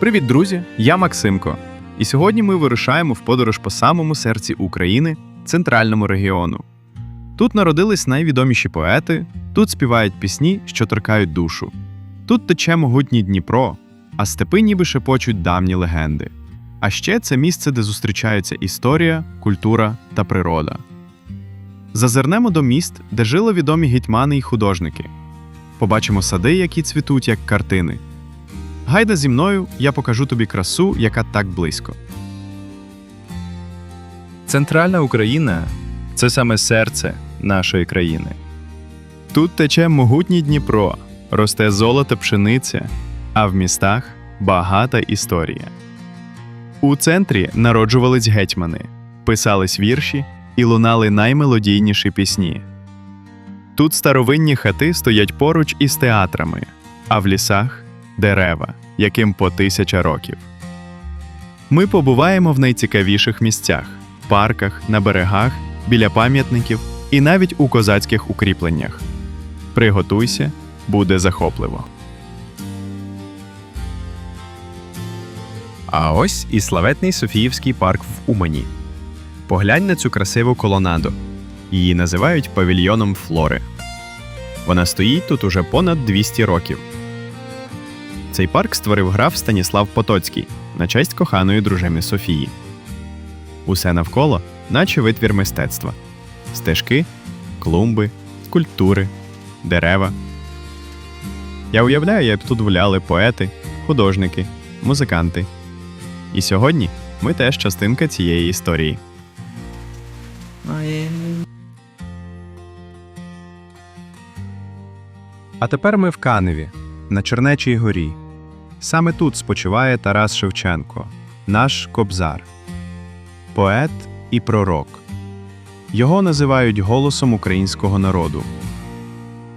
Привіт, друзі! Я Максимко. І сьогодні ми вирушаємо в подорож по самому серці України, центральному регіону. Тут народились найвідоміші поети, тут співають пісні, що торкають душу. Тут тече могутній Дніпро, а степи ніби шепочуть давні легенди. А ще це місце, де зустрічаються історія, культура та природа. Зазирнемо до міст, де жили відомі гетьмани й художники. Побачимо сади, які цвітуть як картини. Гайда зі мною, я покажу тобі красу, яка так близько. Центральна Україна це саме серце нашої країни. Тут тече могутній Дніпро, росте золото пшениця, а в містах багата історія. У центрі народжувались гетьмани, писались вірші і лунали наймелодійніші пісні. Тут старовинні хати стоять поруч із театрами, а в лісах дерева, яким по тисяча років. Ми побуваємо в найцікавіших місцях парках, на берегах, біля пам'ятників і навіть у козацьких укріпленнях. Приготуйся, буде захопливо. А ось і славетний Софіївський парк в Умані. Поглянь на цю красиву колонаду. Її називають павільйоном флори. Вона стоїть тут уже понад 200 років. Цей парк створив граф Станіслав Потоцький на честь коханої дружини Софії. Усе навколо, наче витвір мистецтва: стежки, клумби, скульптури, дерева. Я уявляю, як тут гуляли поети, художники, музиканти. І сьогодні ми теж частинка цієї історії. А тепер ми в Каневі, на Чернечій горі. Саме тут спочиває Тарас Шевченко, наш кобзар, поет і пророк. Його називають голосом українського народу.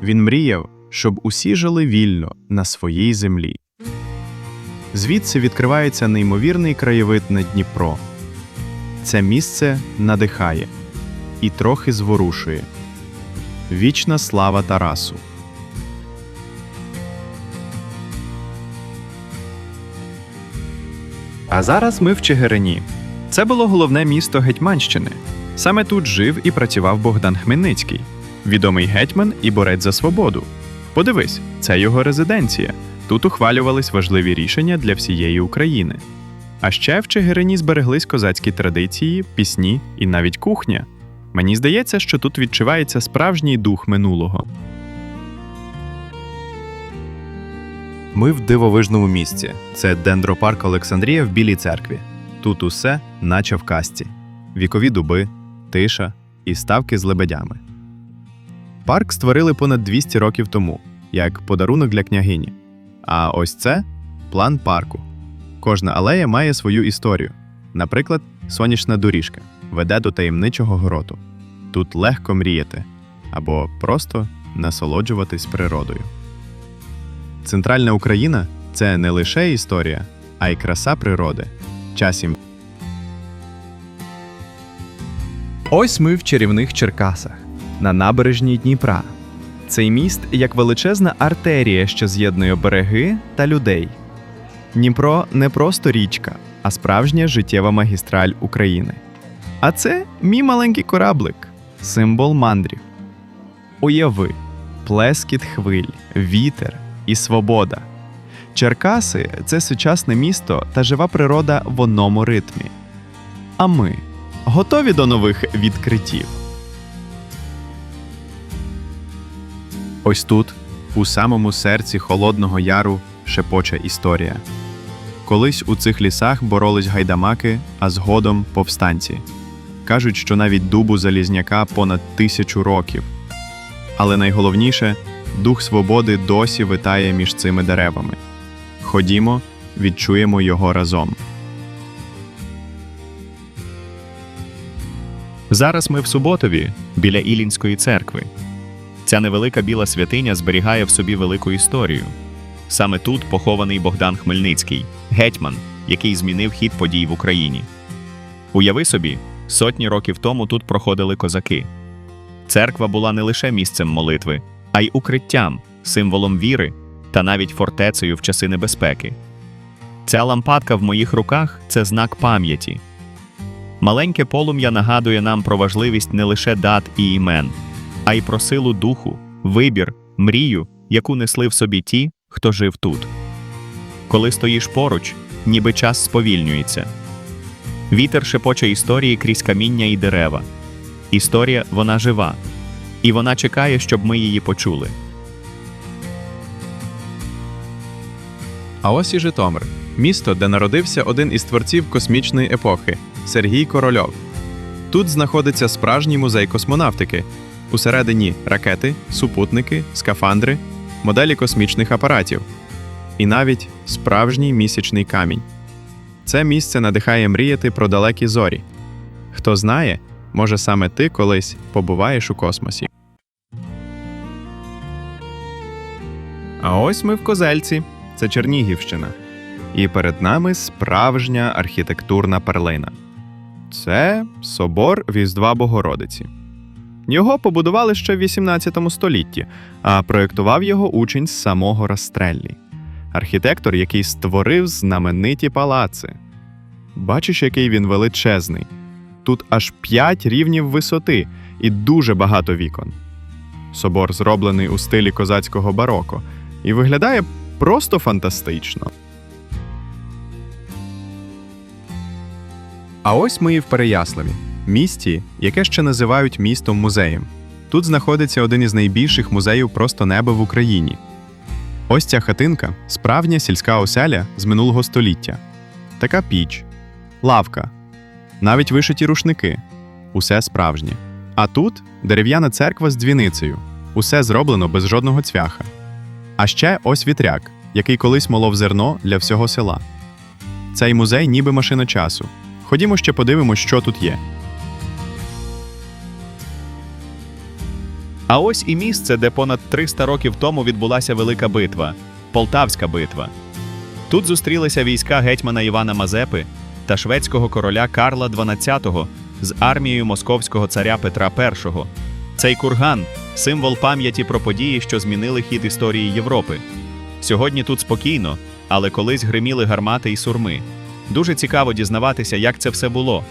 Він мріяв, щоб усі жили вільно на своїй землі. Звідси відкривається неймовірний краєвид на Дніпро. Це місце надихає і трохи зворушує. Вічна слава Тарасу. А зараз ми в Чигирині. Це було головне місто Гетьманщини. Саме тут жив і працював Богдан Хмельницький, відомий гетьман і борець за свободу. Подивись, це його резиденція. Тут ухвалювались важливі рішення для всієї України. А ще в Чигирині збереглись козацькі традиції, пісні і навіть кухня. Мені здається, що тут відчувається справжній дух минулого. Ми в дивовижному місці. Це дендропарк Олександрія в Білій церкві. Тут усе, наче в казці: вікові дуби, тиша і ставки з лебедями. Парк створили понад 200 років тому, як подарунок для княгині. А ось це план парку. Кожна алея має свою історію. Наприклад, сонячна доріжка веде до таємничого гроту. Тут легко мріяти або просто насолоджуватись природою. Центральна Україна це не лише історія, а й краса природи. Часім Ось ми в чарівних Черкасах, на набережній Дніпра. Цей міст як величезна артерія, що з'єднує береги та людей. Дніпро не просто річка, а справжня життєва магістраль України. А це мій маленький кораблик, символ мандрів. Уяви, плескіт хвиль, вітер і свобода. Черкаси це сучасне місто та жива природа в одному ритмі. А ми готові до нових відкриттів. ось тут, у самому серці Холодного Яру, шепоче історія. Колись у цих лісах боролись гайдамаки, а згодом повстанці. Кажуть, що навіть дубу залізняка понад тисячу років. Але найголовніше дух свободи досі витає між цими деревами. Ходімо, відчуємо його разом. Зараз ми в Суботові, біля Ілінської церкви. Ця невелика біла святиня зберігає в собі велику історію. Саме тут похований Богдан Хмельницький, гетьман, який змінив хід подій в Україні. Уяви собі, сотні років тому тут проходили козаки. Церква була не лише місцем молитви, а й укриттям, символом віри та навіть фортецею в часи небезпеки. Ця лампадка в моїх руках це знак пам'яті. Маленьке полум'я нагадує нам про важливість не лише дат і імен, а й про силу духу, вибір, мрію, яку несли в собі ті, хто жив тут. Коли стоїш поруч, ніби час сповільнюється. Вітер шепоче історії крізь каміння і дерева. Історія вона жива, і вона чекає, щоб ми її почули. А ось і Житомир місто, де народився один із творців космічної епохи Сергій Корольов. Тут знаходиться справжній музей космонавтики. Усередині ракети, супутники, скафандри, моделі космічних апаратів і навіть справжній місячний камінь. Це місце надихає мріяти про далекі зорі. Хто знає, може саме ти колись побуваєш у космосі. А ось ми в Козельці, це Чернігівщина. І перед нами справжня архітектурна перлина. Це собор Різдва Богородиці. Його побудували ще в 18 столітті, а проєктував його учень з самого Растреллі. Архітектор, який створив знамениті палаци. Бачиш, який він величезний. Тут аж 5 рівнів висоти і дуже багато вікон. Собор зроблений у стилі козацького бароко і виглядає просто фантастично. А ось ми і в Переяславі, місті, яке ще називають містом музеєм. Тут знаходиться один із найбільших музеїв просто неба в Україні. Ось ця хатинка справжня сільська оселя з минулого століття. Така піч, лавка, навіть вишиті рушники усе справжнє. А тут дерев'яна церква з дзвіницею. Усе зроблено без жодного цвяха. А ще ось вітряк, який колись молов зерно для всього села. Цей музей ніби машина часу. Ходімо ще подивимось, що тут є. А ось і місце, де понад 300 років тому відбулася велика битва Полтавська битва. Тут зустрілися війська гетьмана Івана Мазепи та шведського короля Карла XII з армією московського царя Петра І. Цей курган символ пам'яті про події, що змінили хід історії Європи. Сьогодні тут спокійно, але колись гриміли гармати і сурми. Дуже цікаво дізнаватися, як це все було.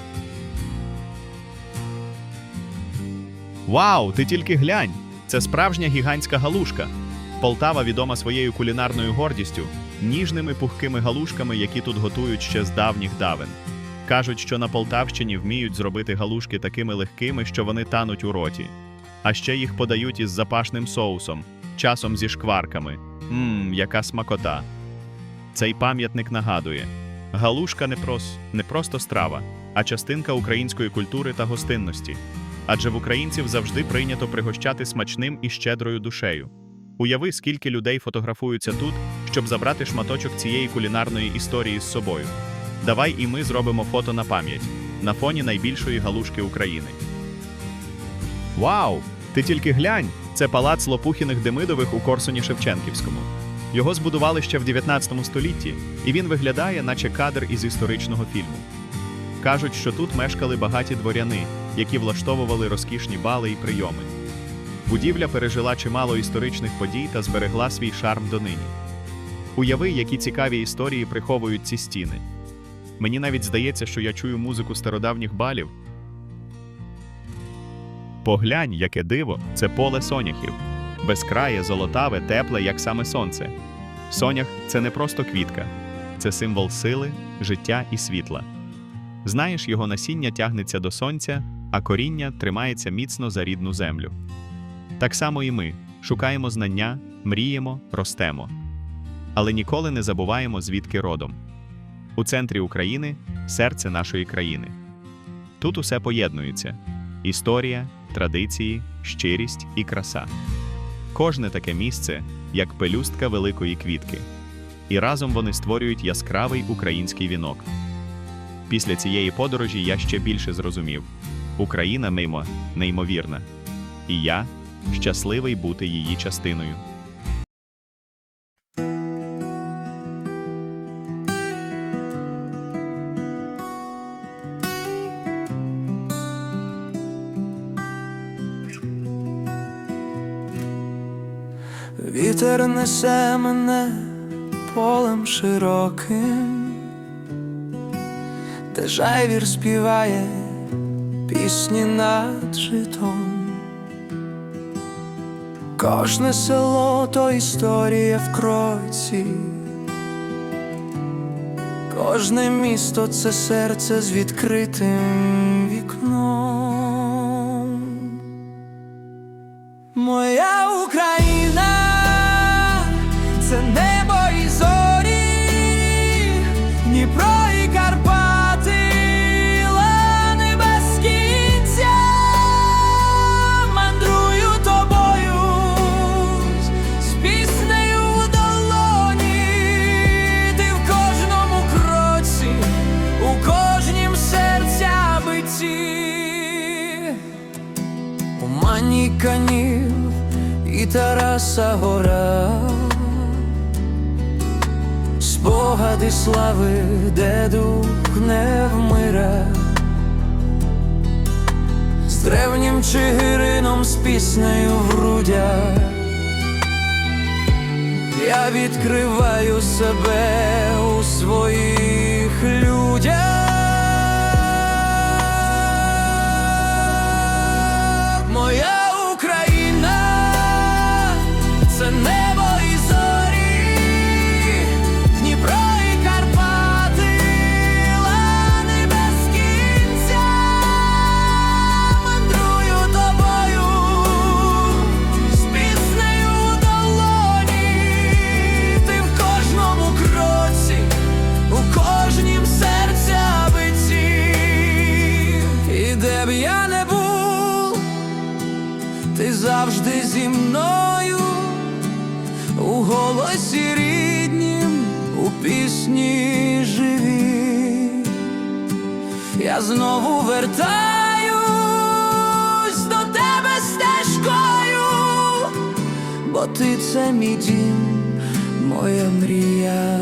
Вау, ти тільки глянь! Це справжня гігантська галушка. Полтава відома своєю кулінарною гордістю, ніжними пухкими галушками, які тут готують ще з давніх давен. Кажуть, що на Полтавщині вміють зробити галушки такими легкими, що вони тануть у роті. А ще їх подають із запашним соусом, часом зі шкварками. Мм, яка смакота. Цей пам'ятник нагадує: галушка не, прос... не просто страва, а частинка української культури та гостинності. Адже в українців завжди прийнято пригощати смачним і щедрою душею. Уяви, скільки людей фотографуються тут, щоб забрати шматочок цієї кулінарної історії з собою. Давай і ми зробимо фото на пам'ять на фоні найбільшої галушки України. Вау! Ти тільки глянь! Це палац Лопухіних Демидових у Корсуні Шевченківському. Його збудували ще в 19 столітті, і він виглядає, наче кадр із історичного фільму. Кажуть, що тут мешкали багаті дворяни, які влаштовували розкішні бали і прийоми. Будівля пережила чимало історичних подій та зберегла свій шарм донині. Уяви, які цікаві історії приховують ці стіни. Мені навіть здається, що я чую музику стародавніх балів. Поглянь, яке диво, це поле соняхів. Безкрає, золотаве, тепле, як саме сонце. Сонях це не просто квітка, це символ сили, життя і світла. Знаєш, його насіння тягнеться до сонця, а коріння тримається міцно за рідну землю. Так само і ми шукаємо знання, мріємо, ростемо. Але ніколи не забуваємо, звідки родом. У центрі України серце нашої країни. Тут усе поєднується: історія, традиції, щирість і краса. Кожне таке місце як пелюстка великої квітки, і разом вони створюють яскравий український вінок. Після цієї подорожі я ще більше зрозумів: Україна мимо неймовірна, і я щасливий бути її частиною. Вітер несе мене полем широким, де жайвір співає пісні над житом. Кожне село то історія в кроці, кожне місто це серце з відкритим вікном. Моя слави, де дух не вмира, з древнім чигирином, з піснею в грудях. Я відкриваю себе у своїх людях. Моя Україна це небо де б я не був, ти завжди зі мною, у голосі ріднім, у пісні живі. Я знову вертаюсь до тебе стежкою, бо ти це мій дім, моя мрія,